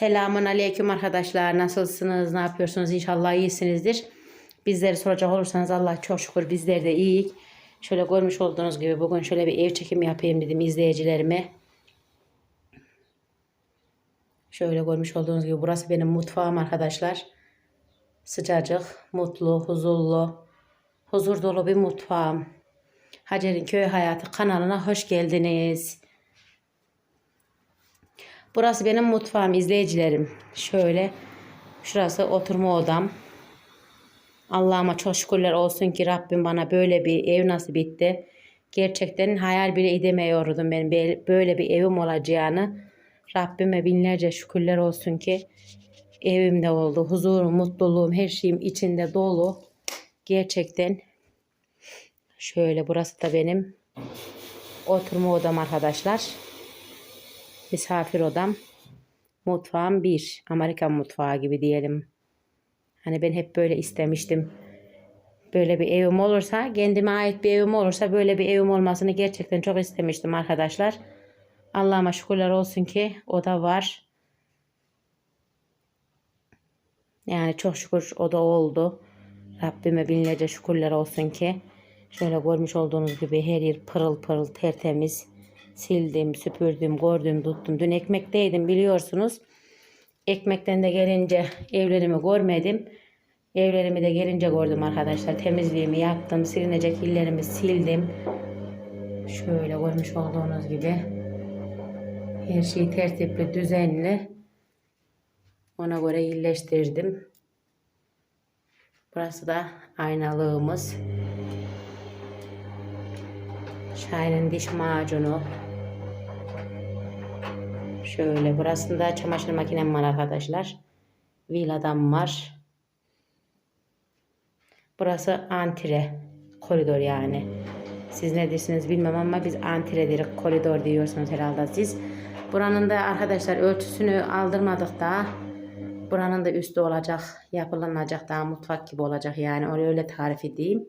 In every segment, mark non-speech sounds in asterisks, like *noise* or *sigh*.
Selamun aleyküm arkadaşlar. Nasılsınız? Ne yapıyorsunuz? İnşallah iyisinizdir. Bizleri soracak olursanız Allah çok şükür bizler de iyiyiz. Şöyle görmüş olduğunuz gibi bugün şöyle bir ev çekimi yapayım dedim izleyicilerime. Şöyle görmüş olduğunuz gibi burası benim mutfağım arkadaşlar. Sıcacık, mutlu, huzurlu, huzur dolu bir mutfağım. Hacer'in Köy Hayatı kanalına hoş geldiniz. Burası benim mutfağım izleyicilerim. Şöyle şurası oturma odam. Allah'ıma çok şükürler olsun ki Rabbim bana böyle bir ev nasip etti. Gerçekten hayal bile edemiyordum ben böyle bir evim olacağını. Rabbime binlerce şükürler olsun ki evimde oldu. Huzurum, mutluluğum, her şeyim içinde dolu. Gerçekten şöyle burası da benim oturma odam arkadaşlar. Misafir odam. Mutfağım bir. Amerikan mutfağı gibi diyelim. Hani ben hep böyle istemiştim. Böyle bir evim olursa, kendime ait bir evim olursa böyle bir evim olmasını gerçekten çok istemiştim arkadaşlar. Allah'ıma şükürler olsun ki o da var. Yani çok şükür o da oldu. Rabbime binlerce şükürler olsun ki. Şöyle görmüş olduğunuz gibi her yer pırıl pırıl tertemiz. Sildim, süpürdüm, gördüm, tuttum. Dün ekmekteydim biliyorsunuz. Ekmekten de gelince evlerimi görmedim. Evlerimi de gelince gördüm arkadaşlar. Temizliğimi yaptım. Silinecek illerimi sildim. Şöyle görmüş olduğunuz gibi. Her şey tertipli, düzenli. Ona göre iyileştirdim. Burası da aynalığımız. Şahin'in diş macunu. Şöyle burasında çamaşır makinem var arkadaşlar. Villadam var. Burası antre koridor yani. Siz ne dersiniz bilmem ama biz antre deriz. Koridor diyorsunuz herhalde siz. Buranın da arkadaşlar ölçüsünü aldırmadık daha. Buranın da üstü olacak. Yapılanacak daha mutfak gibi olacak yani. Onu öyle tarif edeyim.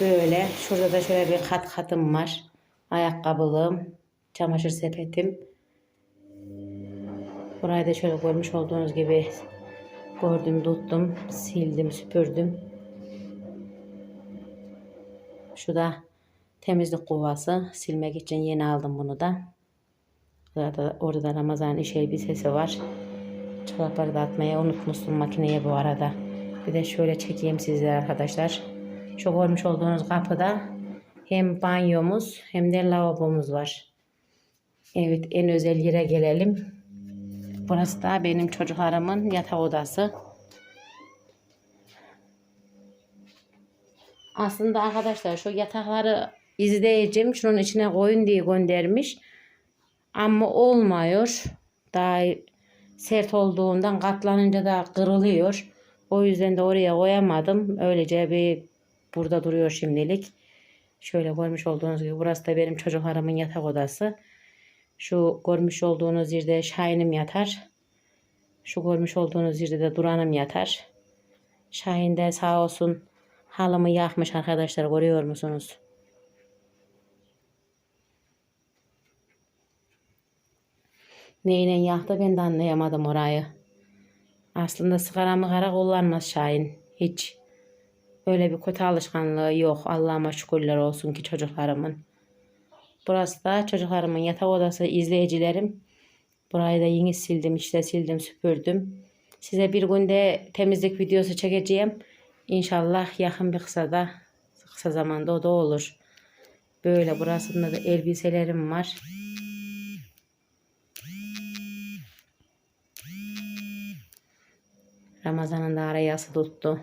Böyle. Şurada da şöyle bir kat katım var. Ayakkabılığım. Çamaşır sepetim. Burayı da şöyle görmüş olduğunuz gibi gördüm, tuttum, sildim, süpürdüm. Şu da temizlik kovası. Silmek için yeni aldım bunu da. Orada, orada da Ramazan iş elbisesi var. Çorapları da atmayı unutmuştum makineye bu arada. Bir de şöyle çekeyim sizlere arkadaşlar. Şu görmüş olduğunuz kapıda hem banyomuz hem de lavabomuz var. Evet en özel yere gelelim. Burası da benim çocuklarımın yatak odası. Aslında arkadaşlar şu yatakları izleyeceğim. Şunun içine koyun diye göndermiş. Ama olmuyor. Daha sert olduğundan katlanınca da kırılıyor. O yüzden de oraya koyamadım. Öylece bir burada duruyor şimdilik. Şöyle görmüş olduğunuz gibi burası da benim çocuklarımın yatak odası. Şu görmüş olduğunuz yerde Şahin'im yatar. Şu görmüş olduğunuz yerde de Duran'ım yatar. Şahin de sağ olsun halımı yakmış arkadaşlar görüyor musunuz? Neyle yaktı ben de anlayamadım orayı. Aslında sigara mıgara kullanmaz Şahin. Hiç. Öyle bir kötü alışkanlığı yok. Allah'ıma şükürler olsun ki çocuklarımın. Burası da çocuklarımın yatak odası izleyicilerim. Burayı da yeni sildim işte sildim süpürdüm. Size bir günde temizlik videosu çekeceğim. İnşallah yakın bir kısada kısa zamanda o da olur. Böyle burasında da elbiselerim var. Ramazan'ın da arayası tuttu.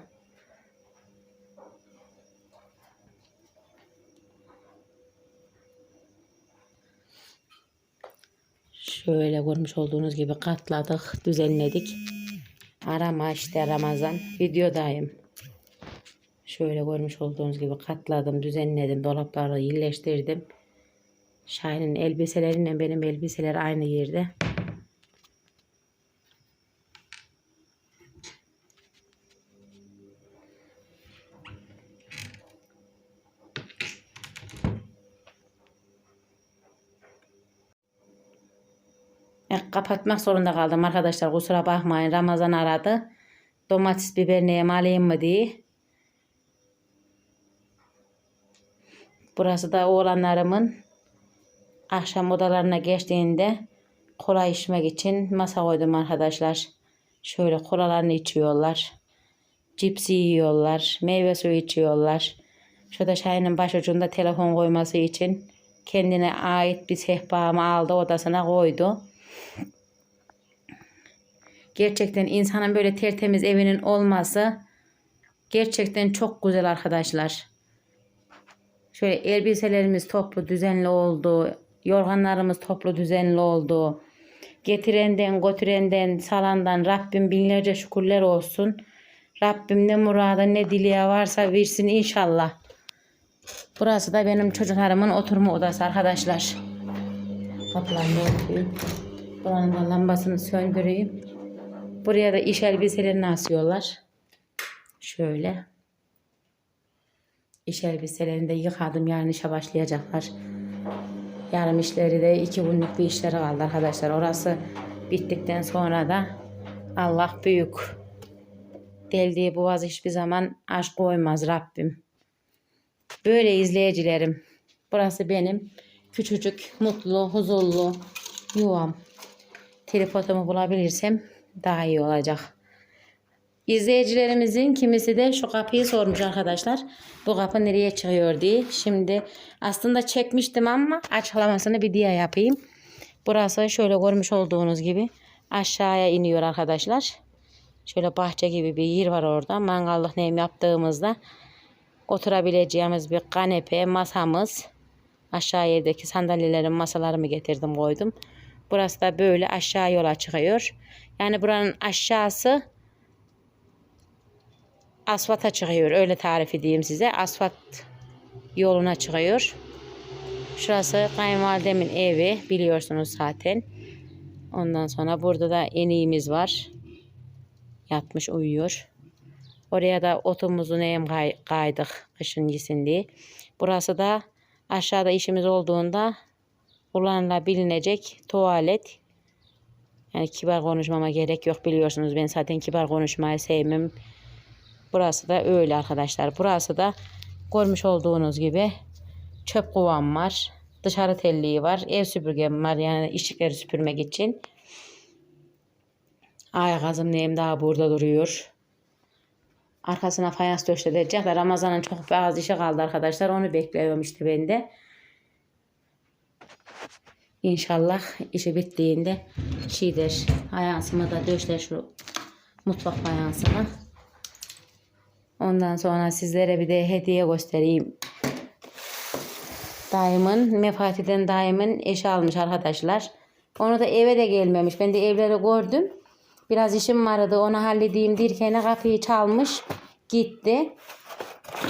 Şöyle görmüş olduğunuz gibi katladık, düzenledik. Arama işte Ramazan. Videodayım. Şöyle görmüş olduğunuz gibi katladım, düzenledim. Dolapları yerleştirdim. Şahin'in elbiseleriyle benim elbiseler aynı yerde. Kapatmak zorunda kaldım arkadaşlar. Kusura bakmayın. Ramazan aradı. Domates biber neye alayım mı diye. Burası da oğlanlarımın akşam odalarına geçtiğinde kola içmek için masa koydum arkadaşlar. Şöyle kolalarını içiyorlar. Cipsi yiyorlar. Meyve suyu içiyorlar. Şurada Şahin'in başucunda telefon koyması için kendine ait bir sehpamı aldı odasına koydu. Gerçekten insanın böyle tertemiz evinin olması gerçekten çok güzel arkadaşlar. Şöyle elbiselerimiz toplu düzenli oldu. Yorganlarımız toplu düzenli oldu. Getirenden, götürenden, salandan Rabbim binlerce şükürler olsun. Rabbim ne murada ne dileği varsa versin inşallah. Burası da benim çocuklarımın oturma odası arkadaşlar. Kapılarını örteyim. Buranın da lambasını söndüreyim. Buraya da iş elbiselerini asıyorlar. Şöyle. İş elbiselerini de yıkadım. Yarın işe başlayacaklar. Yarın işleri de iki günlük bir işleri kaldı arkadaşlar. Orası bittikten sonra da Allah büyük. Deldiği boğaz hiçbir zaman aşk koymaz Rabbim. Böyle izleyicilerim. Burası benim küçücük, mutlu, huzurlu yuvam. Tripodumu bulabilirsem daha iyi olacak. İzleyicilerimizin kimisi de şu kapıyı sormuş arkadaşlar. Bu kapı nereye çıkıyor diye. Şimdi aslında çekmiştim ama açıklamasını bir diye yapayım. Burası şöyle görmüş olduğunuz gibi aşağıya iniyor arkadaşlar. Şöyle bahçe gibi bir yer var orada. Mangallık neyim yaptığımızda oturabileceğimiz bir kanepe, masamız. Aşağı yerdeki sandalyelerin masalarımı getirdim koydum. Burası da böyle aşağı yola çıkıyor. Yani buranın aşağısı asfalta çıkıyor. Öyle tarif edeyim size. Asfalt yoluna çıkıyor. Şurası kayınvalidemin evi. Biliyorsunuz zaten. Ondan sonra burada da eniğimiz var. Yatmış uyuyor. Oraya da otumuzu neyim kay kaydık kışın yesin diye. Burası da aşağıda işimiz olduğunda kullanılabilecek tuvalet. Yani kibar konuşmama gerek yok biliyorsunuz ben zaten kibar konuşmayı sevmem. Burası da öyle arkadaşlar. Burası da görmüş olduğunuz gibi çöp kovam var. Dışarı telliği var. Ev süpürgem var yani işlikleri süpürmek için. Ay gazım neyim daha burada duruyor. Arkasına fayans döşedilecek de Ramazan'ın çok bazı işi kaldı arkadaşlar. Onu bekliyorum işte ben de. İnşallah işi bittiğinde şeydir. Fayansımı da döşler şu mutfak fayansını. Ondan sonra sizlere bir de hediye göstereyim. Dayımın, Mefati'den dayımın eşi almış arkadaşlar. Onu da eve de gelmemiş. Ben de evleri gördüm. Biraz işim vardı onu halledeyim derken kapıyı çalmış gitti.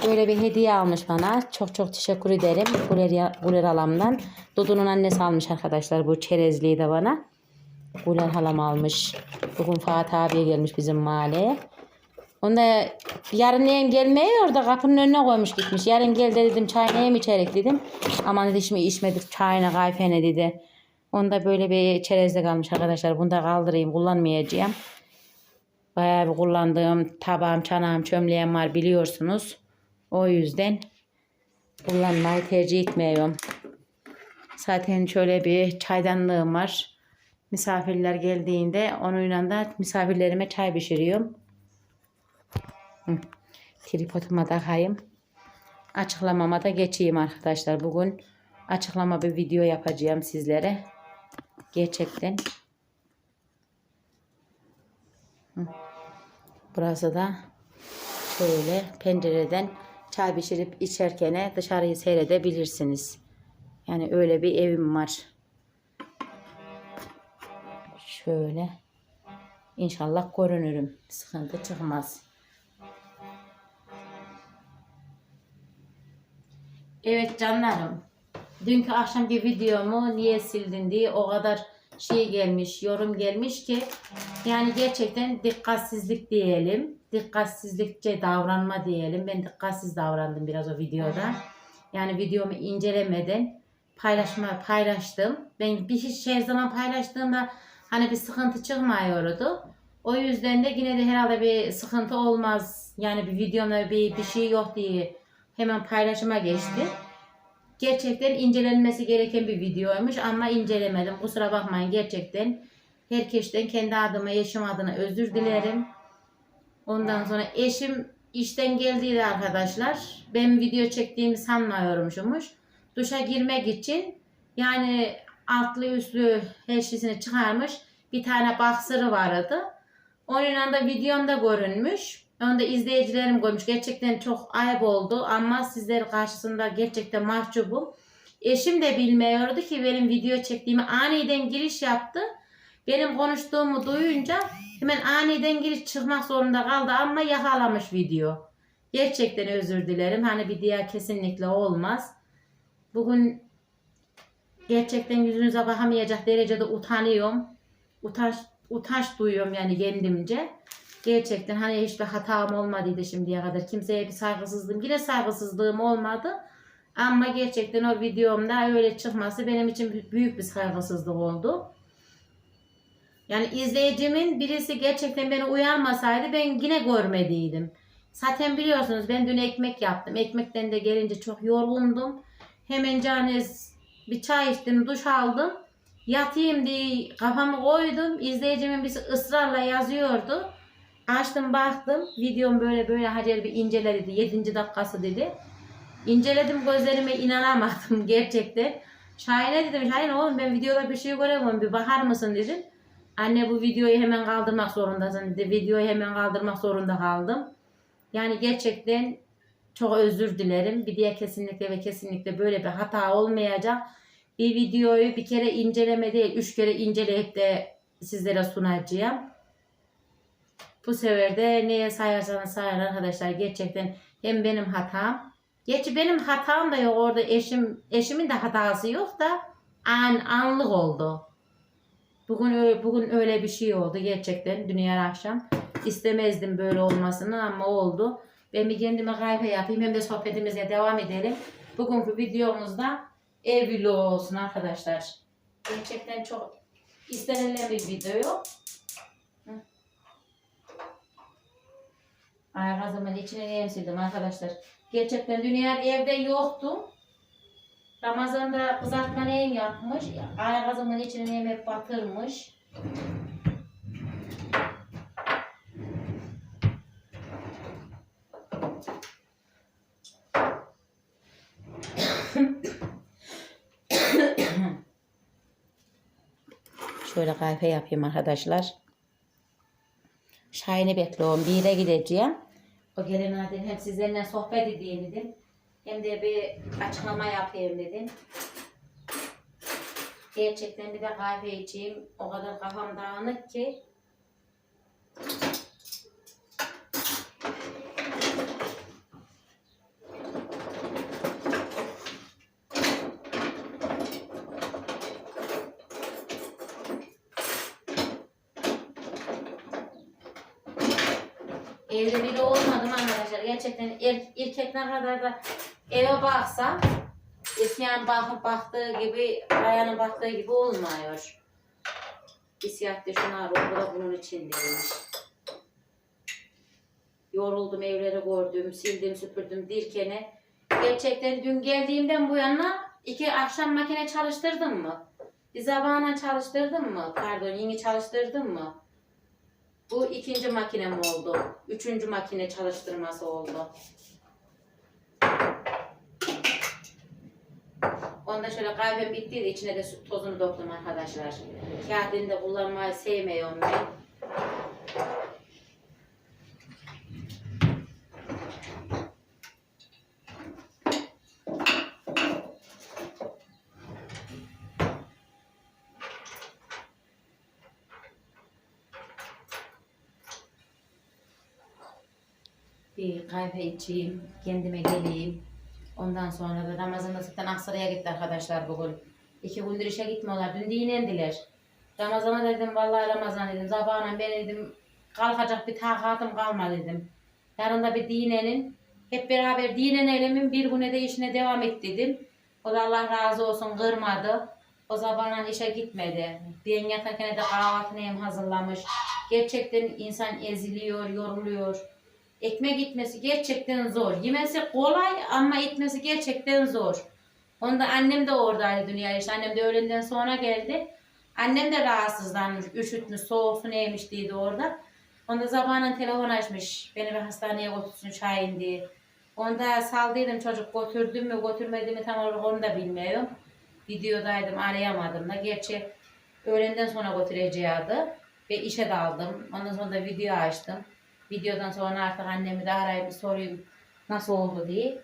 Böyle bir hediye almış bana. Çok çok teşekkür ederim. Guler, Guler halamdan. Dudu'nun annesi almış arkadaşlar bu çerezliği de bana. Guler halam almış. Bugün Fatih abiye gelmiş bizim mahalleye. Onda yarın neyim gelmiyor da kapının önüne koymuş gitmiş. Yarın gel de dedim çay neyim içerek dedim. Aman dedi şimdi içmedik çayına kayfene dedi. Onda böyle bir çerezde kalmış arkadaşlar. Bunu da kaldırayım kullanmayacağım. Bayağı bir kullandığım tabağım, çanağım, çömleğim var biliyorsunuz. O yüzden kullanmayı tercih etmiyorum. Zaten şöyle bir çaydanlığım var. Misafirler geldiğinde onunla da misafirlerime çay pişiriyorum. Hı. Tripoduma takayım. Açıklamama da geçeyim arkadaşlar. Bugün açıklama bir video yapacağım sizlere. Gerçekten. Hı. Burası da şöyle pencereden çay pişirip içerken dışarıyı seyredebilirsiniz. Yani öyle bir evim var. Şöyle. İnşallah görünürüm. Sıkıntı çıkmaz. Evet canlarım. Dünkü akşamki videomu niye sildin diye o kadar şey gelmiş, yorum gelmiş ki yani gerçekten dikkatsizlik diyelim. Dikkatsizlikçe davranma diyelim. Ben dikkatsiz davrandım biraz o videoda. Yani videomu incelemeden paylaşma paylaştım. Ben bir şey her zaman paylaştığımda hani bir sıkıntı çıkmıyordu. O yüzden de yine de herhalde bir sıkıntı olmaz. Yani bir videomda bir, bir şey yok diye hemen paylaşıma geçti. Gerçekten incelenmesi gereken bir videoymuş ama incelemedim. Kusura bakmayın gerçekten. Herkesten kendi adıma, eşim adına özür dilerim. Ondan sonra eşim işten geldiydi arkadaşlar. Ben video çektiğimi sanmıyormuşmuş. Duşa girmek için yani altlı üstlü her şeysini çıkarmış. Bir tane baksırı vardı. Onun da videomda görünmüş. Onu da izleyicilerim görmüş. Gerçekten çok ayıp oldu ama sizler karşısında gerçekten mahcubum. Eşim de bilmiyordu ki benim video çektiğimi aniden giriş yaptı. Benim konuştuğumu duyunca hemen aniden giriş çıkmak zorunda kaldı ama yakalamış video. Gerçekten özür dilerim. Hani bir diğer kesinlikle olmaz. Bugün gerçekten yüzünüze bakamayacak derecede utanıyorum. Utanç, utanç duyuyorum yani kendimce. Gerçekten hani hiçbir hatam olmadıydı şimdiye kadar. Kimseye bir saygısızlığım, yine saygısızlığım olmadı. Ama gerçekten o videomda öyle çıkması benim için büyük bir saygısızlık oldu. Yani izleyicimin birisi gerçekten beni uyarmasaydı ben yine görmediydim. Zaten biliyorsunuz ben dün ekmek yaptım. Ekmekten de gelince çok yorgundum. Hemen canes bir çay içtim, duş aldım. Yatayım diye kafamı koydum. İzleyicimin birisi ısrarla yazıyordu. Açtım baktım. Videom böyle böyle Hacer bir incele dedi. 7. dakikası dedi. İnceledim gözlerime inanamadım *laughs* gerçekten. Şahin'e dedim Şahin oğlum ben videoda bir şey göremiyorum bir bakar mısın dedim. Anne bu videoyu hemen kaldırmak zorundasın dedi. Videoyu hemen kaldırmak zorunda kaldım. Yani gerçekten çok özür dilerim. Bir diye kesinlikle ve kesinlikle böyle bir hata olmayacak. Bir videoyu bir kere inceleme değil, üç kere inceleyip de sizlere sunacağım. Bu sefer de neye sayarsanız sayın arkadaşlar gerçekten hem benim hatam. Gerçi benim hatam da yok orada eşim eşimin de hatası yok da an anlık oldu. Bugün öyle, bugün öyle bir şey oldu gerçekten dünya akşam. İstemezdim böyle olmasını ama oldu. Ben bir kendime kahve yapayım hem de sohbetimize devam edelim. Bugünkü videomuzda ev vlogu olsun arkadaşlar. Gerçekten çok istenilen bir video. Hı. Ay kızımın içine ne emsildim arkadaşlar. Gerçekten dünya evde yoktu. Ramazan'da kızartma neyim yapmış. Ay kızımın içine yemek batırmış. Şöyle kahve yapayım arkadaşlar. Şahin'i bekliyorum. Bir yere gideceğim. O gelene dedim hem sizlerle sohbet edeyim dedim. Hem de bir açıklama yapayım dedim. Gerçekten bir de kahve içeyim. O kadar kafam dağınık ki. Evde biri olmadım arkadaşlar. Gerçekten er, erkek ne kadar da eve baksa erkeğin bakıp baktığı gibi, bayanın baktığı gibi olmuyor. İsiyat şunu arıyor, bu da bunun içindeymiş. Yoruldum, evleri gördüm, sildim, süpürdüm dirkene. Gerçekten dün geldiğimden bu yana iki akşam makine çalıştırdım mı? Bir zabana çalıştırdım mı? Pardon, yeni çalıştırdım mı? Bu ikinci makinem oldu. Üçüncü makine çalıştırması oldu. Onda şöyle kahvem bittiydi. içine de tozunu döktüm arkadaşlar. Kağıdını da kullanmayı sevmiyorum ben. Bir kahve içeyim, kendime geleyim. Ondan sonra da Ramazan'da zaten Aksaray'a gitti arkadaşlar bugün. İki gündür işe gitmiyorlar. Dün dinlendiler. Ramazan'a dedim vallahi Ramazan dedim. Sabahına ben dedim kalkacak bir takatım kalmadı dedim. Yarın da bir dinenin. Hep beraber dinenelim bir güne de işine devam et dedim. O da Allah razı olsun kırmadı. O zamanla işe gitmedi. Ben yatarken de kahvaltını hem hazırlamış. Gerçekten insan eziliyor, yoruluyor. Ekmek gitmesi gerçekten zor. Yemesi kolay ama etmesi gerçekten zor. Onda annem de oradaydı dünyaya. İşte annem de öğlenden sonra geldi. Annem de rahatsızlanmış, üşütmüş, soğuk neymiş dedi orada. Onda zamanın telefon açmış. Beni bir hastaneye götürsün Şahin diye. Onda saldıydım çocuk götürdüm mü götürmedim mi tam olarak onu da bilmiyorum. Videodaydım arayamadım da. Gerçi öğlenden sonra götüreceğiydi. Ve işe daldım. Ondan sonra da video açtım. Videodan sonra artık annemi de arayıp sorayım nasıl oldu diye.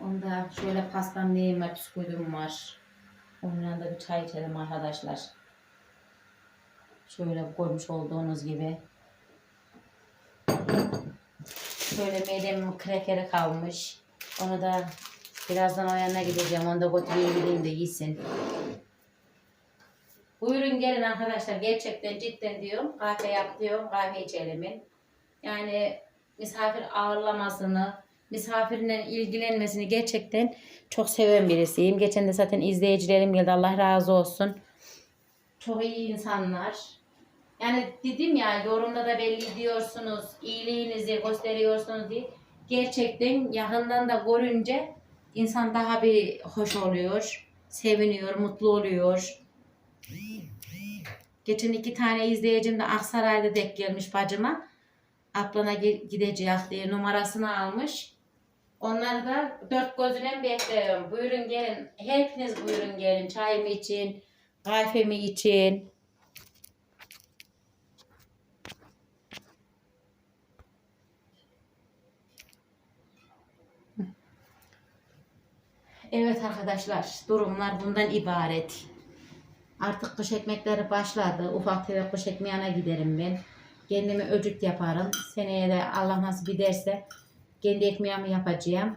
Onda şöyle pastam neyim var, bisküvim var. Onunla da bir çay içelim arkadaşlar. Şöyle koymuş olduğunuz gibi. Şöyle medemin krekeri kalmış. Onu da birazdan o yanına gideceğim. Onu da götüreyim de yesin. Buyurun gelin arkadaşlar. Gerçekten cidden diyorum. Kahve yap diyorum. Kahve içelim. Yani misafir ağırlamasını, misafirle ilgilenmesini gerçekten çok seven birisiyim. Geçen de zaten izleyicilerim geldi. Allah razı olsun. Çok iyi insanlar. Yani dedim ya yorumda da belli diyorsunuz. iyiliğinizi gösteriyorsunuz diye. Gerçekten yakından da görünce insan daha bir hoş oluyor. Seviniyor, mutlu oluyor. Geçen iki tane izleyicim de Aksaray'da denk gelmiş bacıma. Ablana gi- gidecek diye numarasını almış. Onları da dört gözüyle bekliyorum. Buyurun gelin. Hepiniz buyurun gelin. Çayımı için, kahvemi için. Evet arkadaşlar, durumlar bundan ibaret. Artık kış ekmekleri başladı. Ufak tefek kış ekmeğine giderim ben. Kendime öcüt yaparım. Seneye de Allah nasip ederse kendi ekmeğimi yapacağım.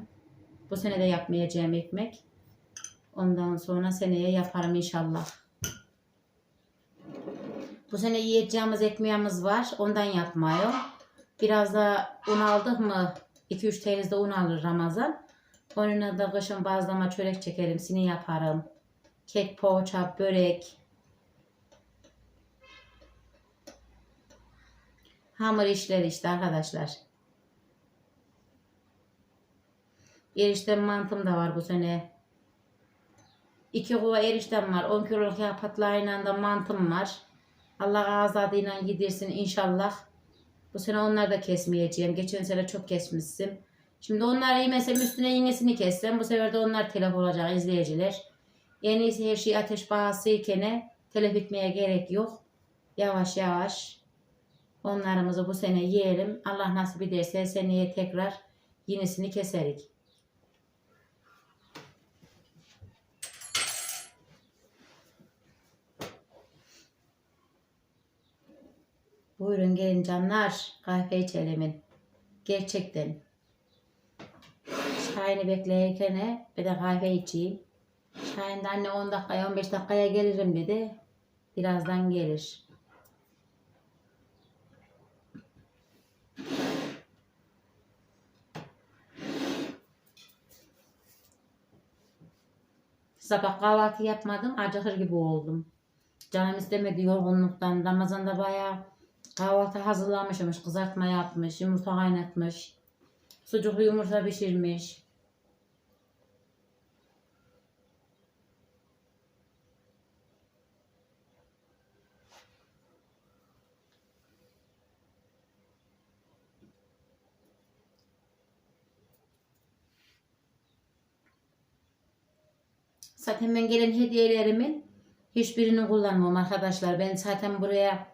Bu sene de yapmayacağım ekmek. Ondan sonra seneye yaparım inşallah. Bu sene yiyeceğimiz ekmeğimiz var. Ondan yapmıyor. Biraz da un aldık mı 2-3 TL'de un alır Ramazan. Onunla da kışın bazlama çörek çekerim. Sini yaparım. Kek, poğaça, börek. Hamur işleri işte arkadaşlar. Eriştem mantım da var bu sene. 2 kova eriştem var. 10 kiloluk yağ patlayla da mantım var. Allah azadıyla gidersin inşallah. Bu sene onları da kesmeyeceğim. Geçen sene çok kesmiştim. Şimdi onları yemesem üstüne yenisini kessem bu sefer de onlar telef olacak izleyiciler. En her şey ateş pahasıyken telef etmeye gerek yok. Yavaş yavaş onlarımızı bu sene yiyelim. Allah nasip ederse seneye tekrar yenisini keserik. Buyurun gelin canlar kahve içelim. Gerçekten. Şahin'i bekleyirken bir de kahve içeyim. Şahin anne 10 dakikaya 15 dakikaya gelirim dedi. Birazdan gelir. Sabah kahvaltı yapmadım. Acıkır gibi oldum. Canım istemedi yorgunluktan. Ramazan'da bayağı kahvaltı hazırlamışmış. Kızartma yapmış. Yumurta kaynatmış. Sucuklu yumurta pişirmiş. Zaten ben gelen hediyelerimin hiçbirini kullanmam arkadaşlar. Ben zaten buraya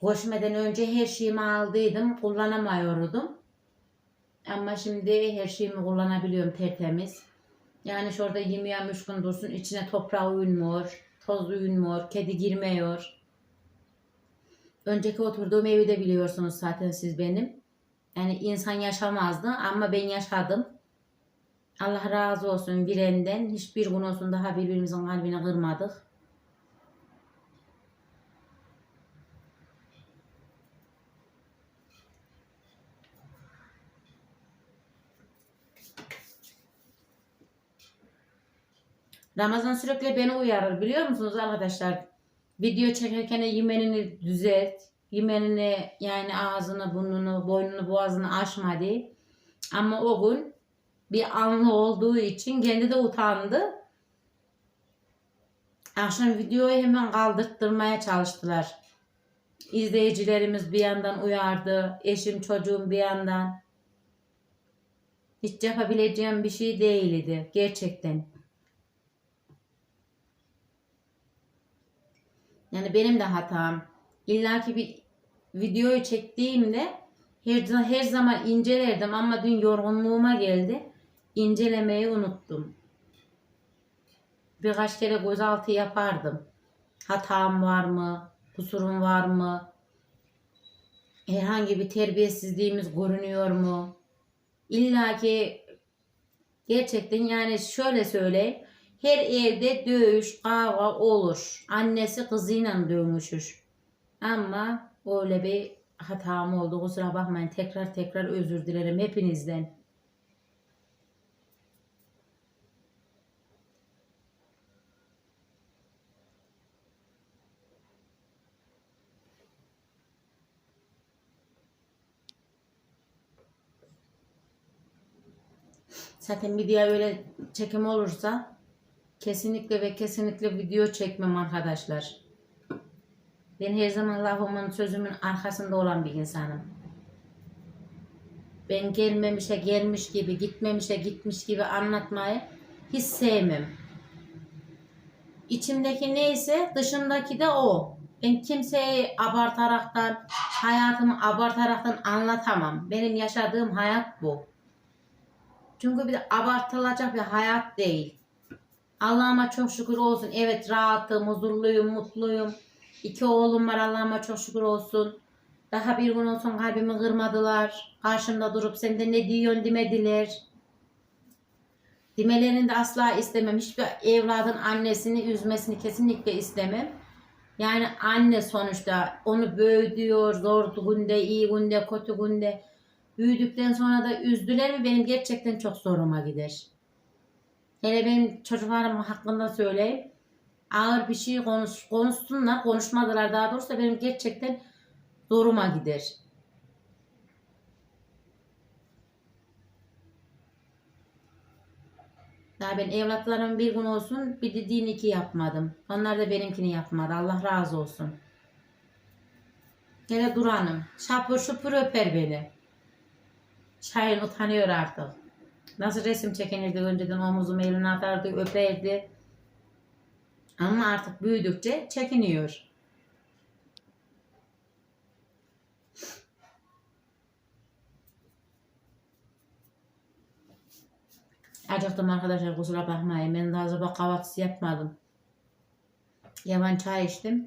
koşmadan önce her şeyimi aldıydım. Kullanamıyordum. Ama şimdi her şeyimi kullanabiliyorum tertemiz. Yani şurada yemeğim üç gün dursun. içine toprağı uymuyor. Toz uymuyor. Kedi girmiyor. Önceki oturduğum evi de biliyorsunuz zaten siz benim. Yani insan yaşamazdı ama ben yaşadım. Allah razı olsun birenden. Hiçbir gün olsun daha birbirimizin kalbini kırmadık. Ramazan sürekli beni uyarır biliyor musunuz arkadaşlar? Video çekerken yemenini düzelt. Yemenini yani ağzını, burnunu, boynunu, boğazını aşma diye. Ama o gün bir anlı olduğu için kendi de utandı. Akşam videoyu hemen kaldırttırmaya çalıştılar. İzleyicilerimiz bir yandan uyardı. Eşim çocuğum bir yandan. Hiç yapabileceğim bir şey değildi. Gerçekten. Yani benim de hatam. İlla ki bir videoyu çektiğimde her, her zaman incelerdim ama dün yorgunluğuma geldi. İncelemeyi unuttum. Birkaç kere gözaltı yapardım. Hatam var mı? Kusurum var mı? Herhangi bir terbiyesizliğimiz görünüyor mu? İlla ki gerçekten yani şöyle söyleyeyim. Her evde dövüş, kavga olur. Annesi kızıyla dövmüşür. Ama öyle bir hatam oldu. Kusura bakmayın. Tekrar tekrar özür dilerim hepinizden. Zaten bir diğer öyle çekim olursa kesinlikle ve kesinlikle video çekmem arkadaşlar. Ben her zaman lafımın sözümün arkasında olan bir insanım. Ben gelmemişe gelmiş gibi, gitmemişe gitmiş gibi anlatmayı hiç sevmem. İçimdeki neyse dışımdaki de o. Ben kimseyi abartaraktan, hayatımı abartaraktan anlatamam. Benim yaşadığım hayat bu. Çünkü bir de abartılacak bir hayat değil. Allah'ıma çok şükür olsun. Evet rahatım, huzurluyum, mutluyum. İki oğlum var Allah'ıma çok şükür olsun. Daha bir gün olsun kalbimi kırmadılar. Karşımda durup sen de ne diyorsun demediler. Demelerini de asla istemem. Hiçbir evladın annesini üzmesini kesinlikle istemem. Yani anne sonuçta onu büyütüyor, zor günde, iyi günde, kötü günde. Büyüdükten sonra da üzdüler mi benim gerçekten çok zoruma gider. Hele benim çocuklarım hakkında söyleyeyim. Ağır bir şey konuş, konuşsunlar, konuşmadılar daha doğrusu da benim gerçekten zoruma gider. Daha ben evlatlarım bir gün olsun bir dediğin iki yapmadım. Onlar da benimkini yapmadı. Allah razı olsun. Hele Duran'ım. Şapur şupur öper beni. Şahin utanıyor artık. Nasıl resim çekinirdi önceden omuzumu eline atardı, öperdi. Ama artık büyüdükçe çekiniyor. Acıktım arkadaşlar kusura bakmayın. Ben daha sabah kahvaltısı yapmadım. Yaman çay içtim.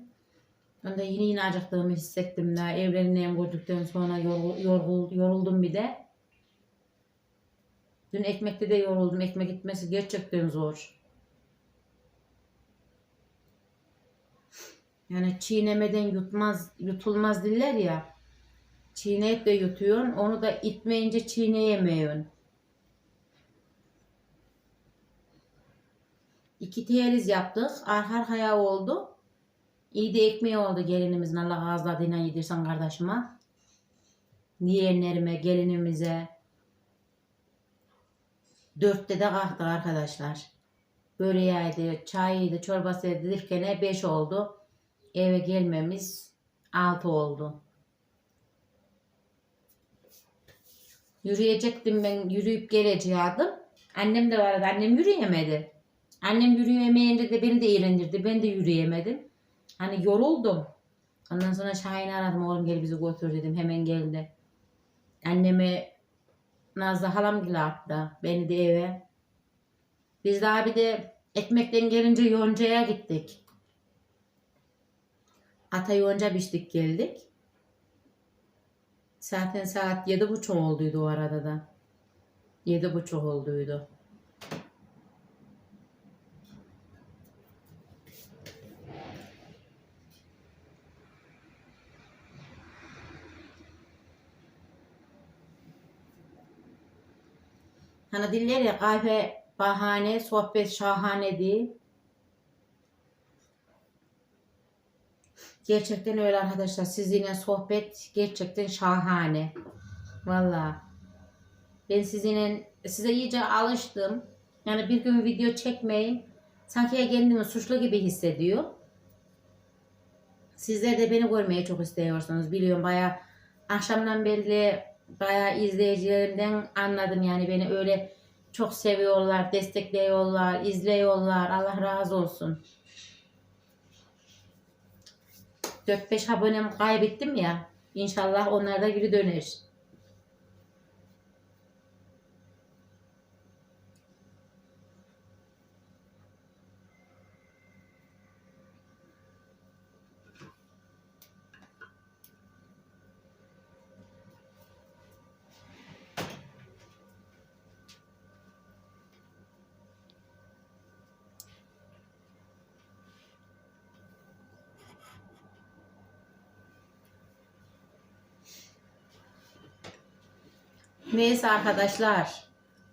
Ben de yine yine acıktığımı hissettim daha. Evlerinden gördükten sonra yorul, yorul, yoruldum bir de. Dün ekmekte de yoruldum. Ekmek gitmesi gerçekten zor. Yani çiğnemeden yutmaz, yutulmaz diller ya. Çiğneyip de yutuyorsun. Onu da itmeyince çiğneyemiyorsun. İki tiyeliz yaptık. Arka arkaya oldu. İyi de ekmeği oldu gelinimizin Allah ağızladığıyla yedirsen kardeşime. Yeğenlerime, gelinimize. Dörtte de kalktık arkadaşlar. Böreğiydi, çayıydı, çorbasıydı derken beş oldu. Eve gelmemiz altı oldu. Yürüyecektim ben yürüyüp geleceğim. Annem de vardı. Annem yürüyemedi. Annem yürüyemeyince de beni de eğlendirdi. Ben de yürüyemedim. Hani yoruldum. Ondan sonra Şahin'i aradım. Oğlum gel bizi götür dedim. Hemen geldi. Annemi Nazlı halam gibi attı. Beni de eve. Biz daha bir de ekmekten gelince yoncaya gittik. Ata yonca biçtik geldik. Zaten saat yedi buçuk olduydu o arada da. Yedi buçuk olduydu. Hani diller ya kahve bahane, sohbet şahane değil. Gerçekten öyle arkadaşlar. Sizinle sohbet gerçekten şahane. Vallahi. Ben sizinle size iyice alıştım. Yani bir gün video çekmeyin. Sanki kendimi suçlu gibi hissediyor. Sizler de beni görmeyi çok istiyorsunuz. Biliyorum baya akşamdan beri baya izleyicilerimden anladım yani beni öyle çok seviyorlar, destekliyorlar, izliyorlar. Allah razı olsun. 4-5 abonem kaybettim ya. İnşallah onlar da geri döner. Neyse arkadaşlar.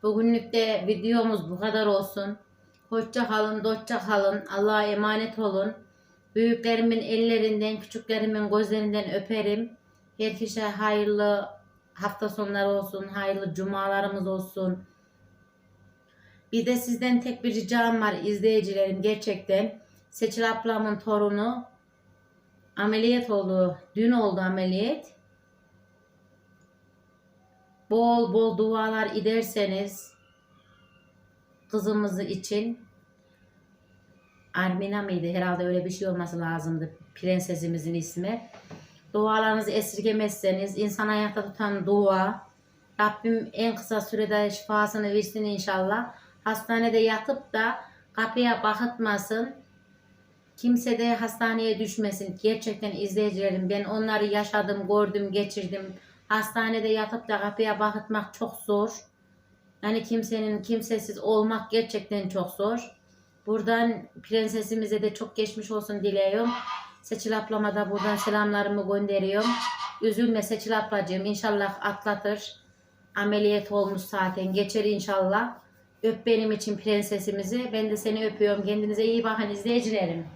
Bugünlük de videomuz bu kadar olsun. Hoşça kalın, dostça kalın. Allah'a emanet olun. Büyüklerimin ellerinden, küçüklerimin gözlerinden öperim. Herkese hayırlı hafta sonları olsun, hayırlı cumalarımız olsun. Bir de sizden tek bir ricam var izleyicilerim gerçekten. Seçil ablamın torunu ameliyat oldu. Dün oldu ameliyat bol bol dualar ederseniz kızımızı için Armina mıydı? Herhalde öyle bir şey olması lazımdı. Prensesimizin ismi. Dualarınızı esirgemezseniz insan ayakta tutan dua Rabbim en kısa sürede şifasını versin inşallah. Hastanede yatıp da kapıya bakıtmasın. Kimse de hastaneye düşmesin. Gerçekten izleyicilerim ben onları yaşadım, gördüm, geçirdim. Hastanede yatıp da kapıya bakıtmak çok zor. Yani kimsenin kimsesiz olmak gerçekten çok zor. Buradan prensesimize de çok geçmiş olsun diliyorum. Seçil ablama da buradan selamlarımı gönderiyorum. Üzülme Seçil ablacığım inşallah atlatır. Ameliyat olmuş zaten geçer inşallah. Öp benim için prensesimizi. Ben de seni öpüyorum. Kendinize iyi bakın izleyicilerim.